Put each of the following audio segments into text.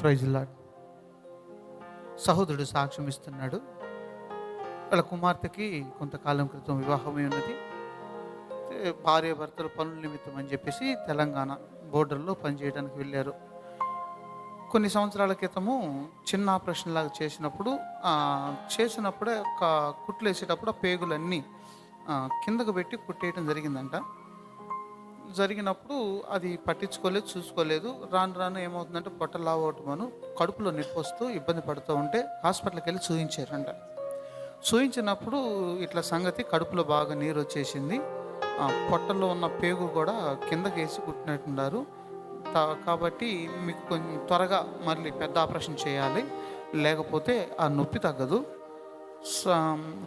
Praise lord సహోదరుడు సాక్ష్యం ఇస్తున్నాడు. వాళ్ళ కుమార్తెకి కొంతకాలం క్రితం వివాహమై ఉన్నది. భార్య భర్తల పనుల నిమిత్తం అని చెప్పేసి తెలంగాణ బోర్డర్లో పనిచేయడానికి వెళ్ళారు. కొన్ని సంవత్సరాల క్రితము చిన్న ఆపరేషన్ లాగా చేసినప్పుడు చేసినప్పుడే ఒక కుట్లు వేసేటప్పుడు ఆ పేగులన్నీ కిందకు పెట్టి కుట్టేయడం జరిగిందంట. జరిగినప్పుడు అది పట్టించుకోలేదు చూసుకోలేదు. రాను రాను ఏమవుతుందంటే పొట్ట లావు కడుపులో నొప్పి వస్తూ ఇబ్బంది పడుతూ ఉంటే హాస్పిటల్కి వెళ్ళి చూయించారంట. చూయించినప్పుడు ఇట్లా సంగతి కడుపులో బాగా నీరు వచ్చేసింది ఆ పొట్టలో ఉన్న పేగు కూడా కిందకి వేసి కుట్టినట్టున్నారు కాబట్టి మీకు కొంచెం త్వరగా మళ్ళీ పెద్ద ఆపరేషన్ చేయాలి. లేకపోతే ఆ నొప్పి తగ్గదు.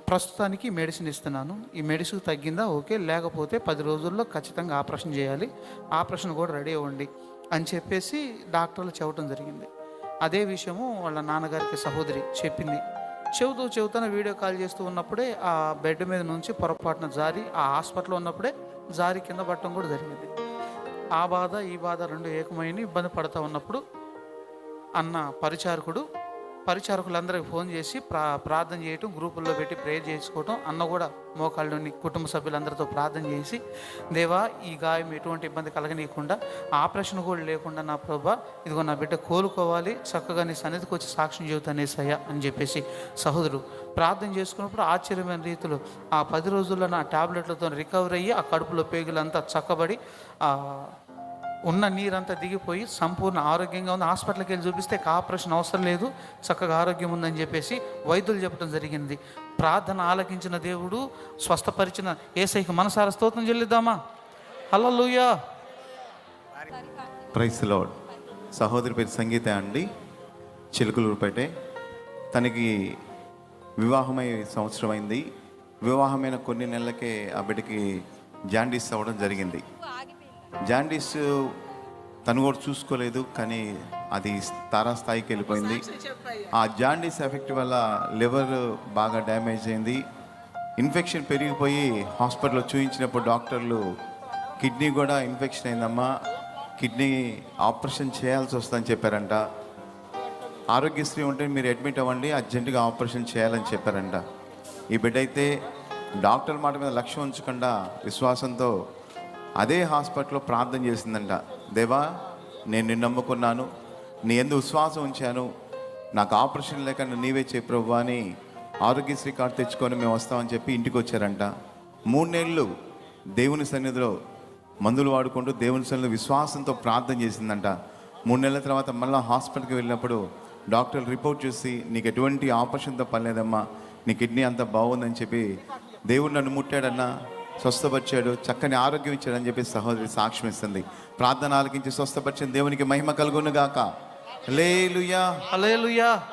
ప్రస్తుతానికి మెడిసిన్ ఇస్తున్నాను. ఈ మెడిసిన్ తగ్గిందా? ఓకే. లేకపోతే పది రోజుల్లో ఖచ్చితంగా ఆపరేషన్ చేయాలి. ఆపరేషన్ కూడా రెడీ అవ్వండి అని చెప్పేసి డాక్టర్లు చెప్పడం జరిగింది. అదే విషయము వాళ్ళ నాన్నగారికి సహోదరి చెప్పింది. చెబుతూ చెబుతాను వీడియో కాల్ చేస్తూ ఉన్నప్పుడే ఆ బెడ్ మీద నుంచి పొరపాటున జారి ఆ హాస్పిటల్లో ఉన్నప్పుడే జారి కింద పట్టడం కూడా జరిగింది. ఆ బాధ ఈ బాధ రెండు ఏకమైన ఇబ్బంది పడతా ఉన్నప్పుడు అన్న పరిచారకుడు పరిచారకులందరికీ ఫోన్ చేసి ప్రా ప్రార్థన చేయటం గ్రూపుల్లో పెట్టి ప్రేయర్ చేసుకోవటం అన్న కూడా మోకాళ్ళని కుటుంబ సభ్యులందరితో ప్రార్థన చేసి దేవా ఈ గాయం ఎటువంటి ఇబ్బంది కలగనీయకుండా ఆపరేషన్ కూడా లేకుండా నా ప్రభా ఇదిగో నా బిడ్డ కోలుకోవాలి చక్కగా నీ సన్నిధికి వచ్చి సాక్ష్యం చెబుతానే సయ్యా అని చెప్పేసి సహోదరు ప్రార్థన చేసుకున్నప్పుడు ఆశ్చర్యమైన రీతిలో ఆ పది రోజుల్లో నా టాబ్లెట్లతో రికవర్ అయ్యి ఆ కడుపులో పేగులంతా చక్కబడి ఉన్న నీరంతా దిగిపోయి సంపూర్ణ ఆరోగ్యంగా ఉంది. హాస్పిటల్కి వెళ్ళి చూపిస్తే కాపరేషన్ ఆపరేషన్ అవసరం లేదు. చక్కగా ఆరోగ్యం ఉందని చెప్పేసి వైద్యులు చెప్పడం జరిగింది. ప్రార్థన ఆలకించిన దేవుడు స్వస్థపరిచిన ఏసైకి మనసార స్తోత్రం చెల్లిద్దామా? హల్లెలూయా. ప్రైస్ లాడ్ సహోదరి పేరు సంగీత అండి. చిలుకలూరుపేటే. తనకి వివాహమై సంవత్సరం అయింది. వివాహమైన కొన్ని నెలలకే ఆ బిడ్డకి జాండీస్ అవ్వడం జరిగింది. జాండీస్ తను కూడా చూసుకోలేదు కానీ అది తారాస్థాయికి వెళ్ళిపోయింది. ఆ జాండీస్ ఎఫెక్ట్ వల్ల లివర్ బాగా డ్యామేజ్ అయింది. ఇన్ఫెక్షన్ పెరిగిపోయి హాస్పిటల్లో చూయించినప్పుడు డాక్టర్లు కిడ్నీ కూడా ఇన్ఫెక్షన్ అయిందమ్మా. కిడ్నీ ఆపరేషన్ చేయాల్సి వస్తుందని చెప్పారంట. ఆరోగ్యశ్రీ ఉంటే మీరు అడ్మిట్ అవ్వండి అర్జెంటుగా ఆపరేషన్ చేయాలని చెప్పారంట. ఈ బిడ్డ అయితే డాక్టర్ మాట మీద లక్ష్యం ఉంచకుండా విశ్వాసంతో అదే హాస్పిటల్లో ప్రార్థన చేసిందంట దేవా నేను నిన్ను నమ్ముకున్నాను నీ ఎందు విశ్వాసం ఉంచాను నాకు ఆపరేషన్ లేకుండా నీవే చేయి ప్రభు అని ఆరోగ్యశ్రీ కార్డు తెచ్చుకొని మేము వస్తామని చెప్పి ఇంటికి వచ్చారంట. మూడు నెలలు దేవుని సన్నిధిలో మందులు వాడుకుంటూ దేవుని సన్నిధిలో విశ్వాసంతో ప్రార్థన చేసిందంట. మూడు నెలల తర్వాత మళ్ళీ హాస్పిటల్కి వెళ్ళినప్పుడు డాక్టర్లు రిపోర్ట్ చేసి నీకు ఎటువంటి ఆపరేషన్తో పనిలేదమ్మా నీ కిడ్నీ అంత బాగుందని చెప్పి దేవుడు నన్ను ముట్టాడన్నా స్వస్థపరిచాడు చక్కని ఆరోగ్యం ఇచ్చాడు అని చెప్పి సహోదరి సాక్ష్యం ఇస్తుంది. ప్రార్థన ఆలకించి స్వస్థపరిచిన దేవునికి మహిమ కలుగును గాక లేలుయా అలేలుయా